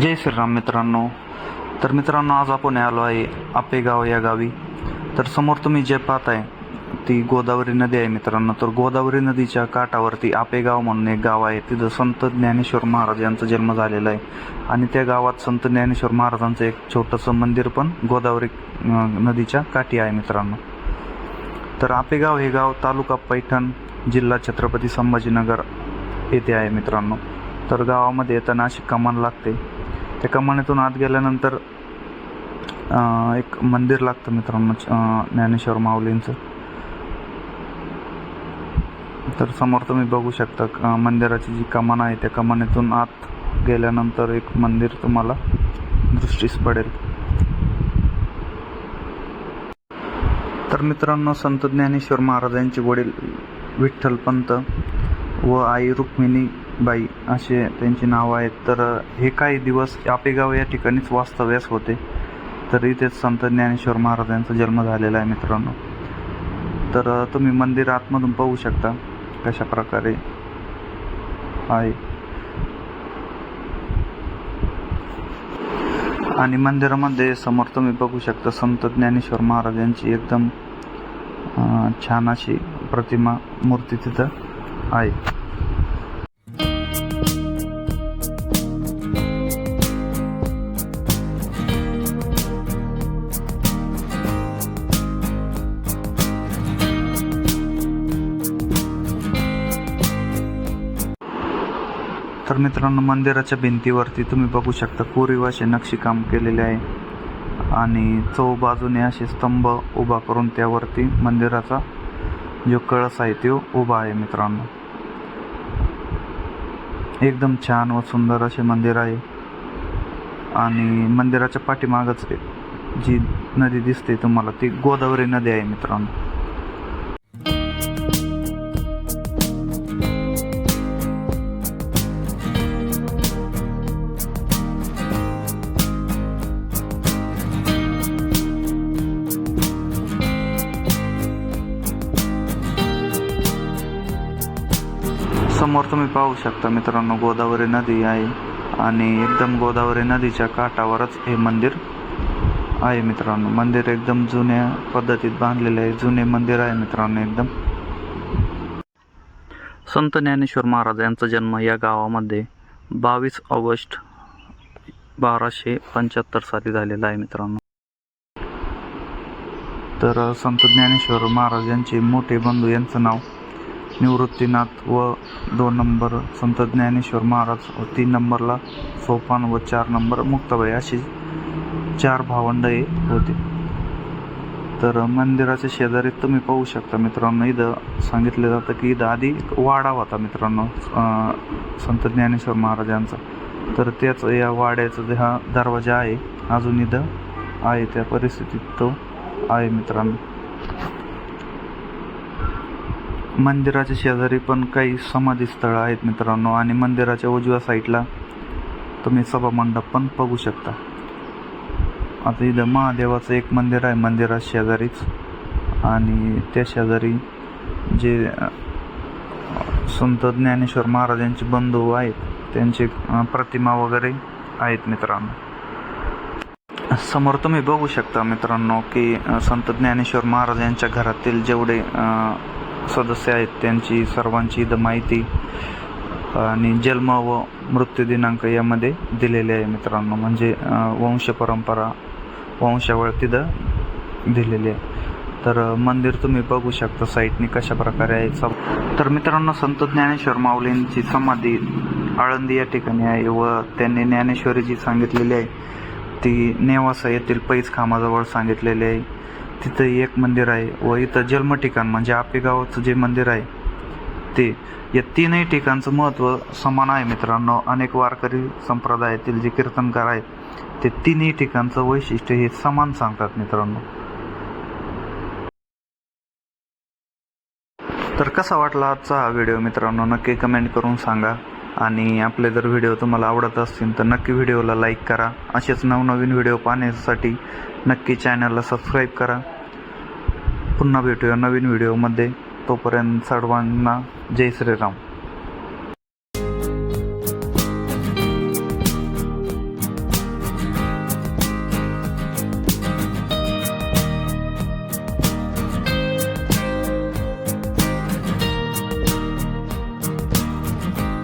जय श्रीराम मित्रांनो. तर मित्रांनो आज आपण आलो आहे आपेगाव या गावी. तर समोर तुम्ही जे पाहताय ती गोदावरी नदी आहे मित्रांनो. तर गोदावरी नदीच्या काठावरती आपेगाव म्हणून एक गाव आहे. तिथं संत ज्ञानेश्वर महाराज यांचा जन्म झालेला आहे. आणि त्या गावात संत ज्ञानेश्वर महाराजांचं एक छोटंसं मंदिर पण गोदावरी नदीच्या काठी आहे मित्रांनो. तर आपेगाव हे गाव तालुका पैठण जिल्हा छत्रपती संभाजीनगर येथे आहे मित्रांनो. तर गावामध्ये येताना अशी कमान लागते. त्या कमानीतून आत गेल्यानंतर एक मंदिर लागतं मित्रांनो ज्ञानेश्वर माऊलींचं. तर समोर तुम्ही बघू शकता मंदिराची जी कमान आहे त्या कमानीतून आत गेल्यानंतर एक मंदिर तुम्हाला दृष्टीस पडेल. तर मित्रांनो संत ज्ञानेश्वर महाराजांचे वडील विठ्ठलपंत व आई रुक्मिणी बाई असे त्यांची नावं आहेत. तर हे काही दिवस आपेगाव या ठिकाणीच वास्तव्यास होते. तर इथेच संत ज्ञानेश्वर महाराजांचा जन्म झालेला आहे मित्रांनो. तर तुम्ही मंदिर आतमधून पाहू शकता कशा प्रकारे आहे. आणि मंदिरामध्ये समोर तुम्ही बघू शकता संत ज्ञानेश्वर महाराजांची एकदम छान अशी प्रतिमा मूर्ती तिथं आहे. तर मित्रांनो मंदिराच्या भिंतीवरती तुम्ही बघू शकता कोरीव असे नक्षीकाम केलेले आहे. आणि चौ बाजूने असे स्तंभ उभा करून त्यावरती मंदिराचा जो कळस आहे तो उभा आहे मित्रांनो. एकदम छान व सुंदर असे मंदिर आहे. आणि मंदिराच्या पाठीमागच जी नदी दिसते तुम्हाला ती गोदावरी नदी आहे मित्रांनो. समोर तुम्ही पाहू शकता मित्रांनो गोदावरी नदी आहे आणि एकदम गोदावरी नदीच्या काठावरच हे मंदिर आहे मित्रांनो. मंदिर एकदम जुन्या पद्धतीत बांधलेले आहे. जुने मंदिर आहे मित्रांनो एकदम. संत ज्ञानेश्वर महाराज यांचा जन्म या गावामध्ये बावीस ऑगस्ट बाराशे पंच्याहत्तर साली झालेला आहे मित्रांनो. तर संत ज्ञानेश्वर महाराज यांचे मोठे बंधू यांचं नाव निवृत्तीनाथ व दोन नंबर संत ज्ञानेश्वर महाराज व तीन नंबरला सोपान व चार नंबर मुक्ताबाई अशी चार भावंडे हे होते. तर मंदिराच्या शेजारी तुम्ही पाहू शकता मित्रांनो इथं सांगितलं जातं की इथं आधी वाडा होता मित्रांनो संत ज्ञानेश्वर महाराजांचा. तर त्याच या वाड्याचा जे हा दरवाजा आहे अजून इथं आहे त्या परिस्थितीत तो आहे मित्रांनो. मंदिराच्या शेजारी पण काही समाधी स्थळं आहेत मित्रांनो. आणि मंदिराच्या उजव्या साईडला तुम्ही सभामंडप पण बघू शकता. आता इथं महादेवाचं एक मंदिर आहे मंदिरा शेजारीच. आणि त्या शेजारी जे संत ज्ञानेश्वर महाराजांचे बंधू आहेत त्यांचे प्रतिमा वगैरे आहेत मित्रांनो. समोर तुम्ही बघू शकता मित्रांनो की संत ज्ञानेश्वर महाराज यांच्या घरातील जेवढे सदस्य आहेत त्यांची सर्वांची इथं माहिती आणि जन्म व मृत्यू दिनांक यामध्ये दिलेले आहे मित्रांनो. म्हणजे वंश परंपरा वंशावळ तिथं दिलेली आहे. तर मंदिर तुम्ही बघू शकता साईटने कशा प्रकारे आहे. तर मित्रांनो संत ज्ञानेश्वर माऊलींची समाधी आळंदी या ठिकाणी आहे व त्यांनी ज्ञानेश्वरी जी सांगितलेली आहे. ती नेवासा येथील पैजखामाजवळ सांगितलेली आहे. तिथं एक मंदिर आहे व इथं जन्म ठिकाण म्हणजे आपेगावचं जे मंदिर आहे ते या तीनही ठिकाणचं महत्त्व समान आहे मित्रांनो. अनेक वारकरी संप्रदायातील जे कीर्तनकार आहेत ते तिन्ही ठिकाणचं वैशिष्ट्य हे समान सांगतात मित्रांनो. तर कसा वाटला आजचा हा व्हिडिओ मित्रांनो? नक्की कमेंट करून सांगा. आणि आपले जर व्हिडिओ तुम्हाला आवडत असतील तर नक्की व्हिडिओला लाईक करा. असेच नवनवीन व्हिडिओ पाहण्यासाठी नक्की चॅनलला सबस्क्राईब करा. पुन्हा भेटूया नवीन व्हिडिओमध्ये. तोपर्यंत सर्वांना जय श्रीराम.